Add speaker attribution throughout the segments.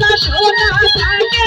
Speaker 1: বাসনা থাকে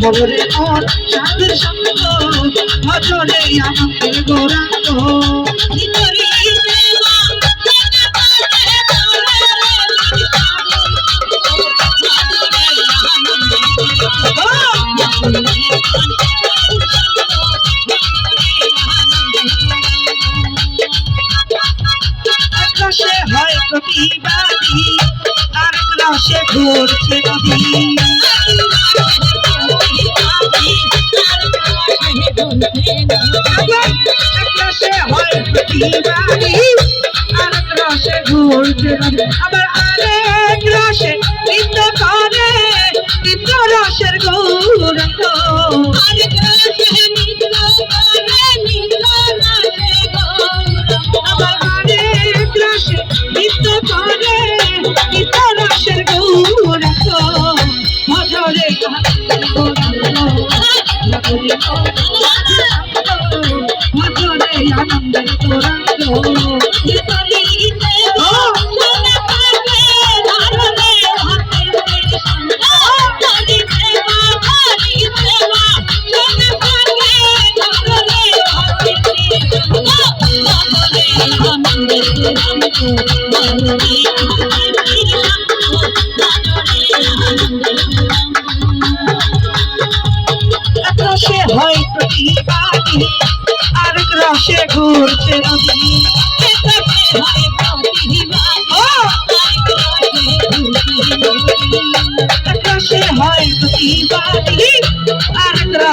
Speaker 1: ভজরে মন সাধুর সঙ্গ ভজরে আনন্দের গৌরাঙ্গ রসে হয় প্রতিবাদী আর রসে ঘুরছে নদী। এক রসে হয় প্রতিবাদী আর রসে ঘুরছে নদী আবার আরেক রসে নৃত্য করে নৃত্য রসের গৌরঙ্গ আবার আরেক রসে নৃত্য করে নৃত্য রসের গৌরঙ্গ ভজরে ভজরে আনন্দের গৌরঙ্গ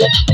Speaker 1: Yeah.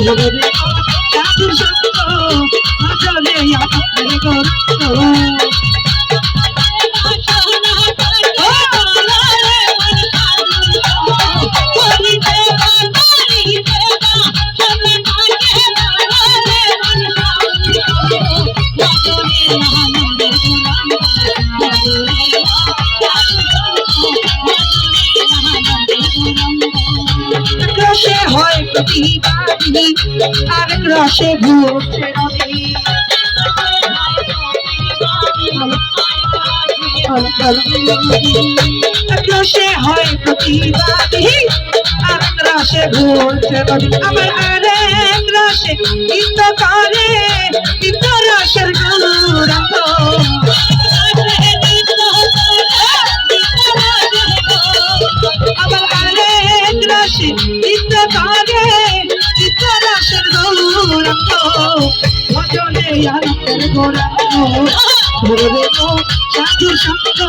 Speaker 1: আনন্দের রসে ঘুরছে নদী রসে হয় প্রতিবাদী আর রসে নদী আমার আরেক রসে গীত করে গীত রসের গৌরঙ্গ আমার আরেক রসে গীত করে গৌরঙ্গ ধরে দেব সাধু সন্ত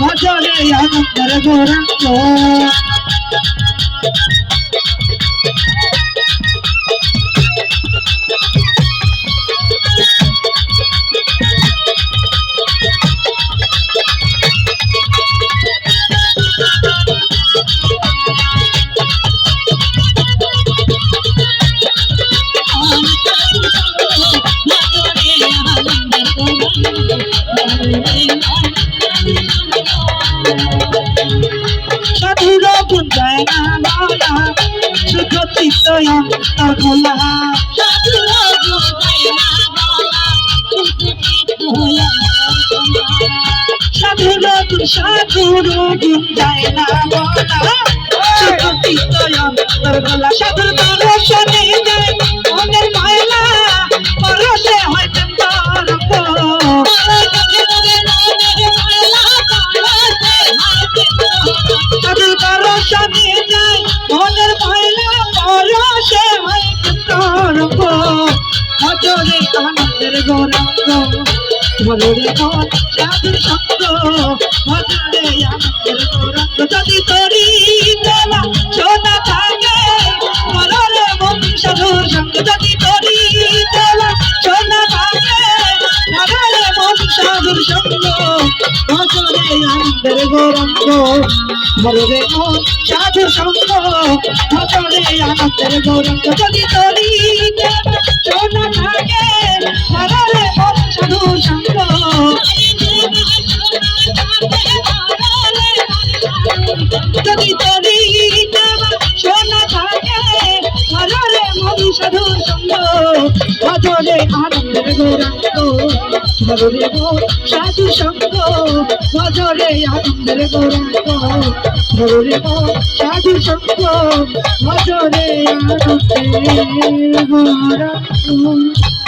Speaker 1: ভজনে আনন্দের গৌরঙ্গ সাধুর গুঞ্জায় না বলা? অন্তর খোলা সাধুর আনন্দের গৌরঙ্গ মজরে মন সাধুর সঙ্গ মজরে আনন্দের গৌরঙ্গ যদি তরি দেওয়া সোনা থাকে মনরে মন সাধুর সঙ্গ যদি তরি দেওয়া সোনা থাকে মনরে মন সাধুর সঙ্গ মজরে আনন্দের গৌরঙ্গ মররে মন সাধুর সঙ্গ মজরে আনন্দের গৌরঙ্গ যদি তরি দেওয়া সোনা থাকে সাধুর সঙ্গ। যদি তরি সোনা থাকে মনরে মন সাধুর সঙ্গ। মজরে আনন্দের গৌরঙ্গ মররে মন সাধু সঙ্গ। আনন্দের গৌরঙ্গ মররে মন সাধু সঙ্গ। গৌরঙ্গ।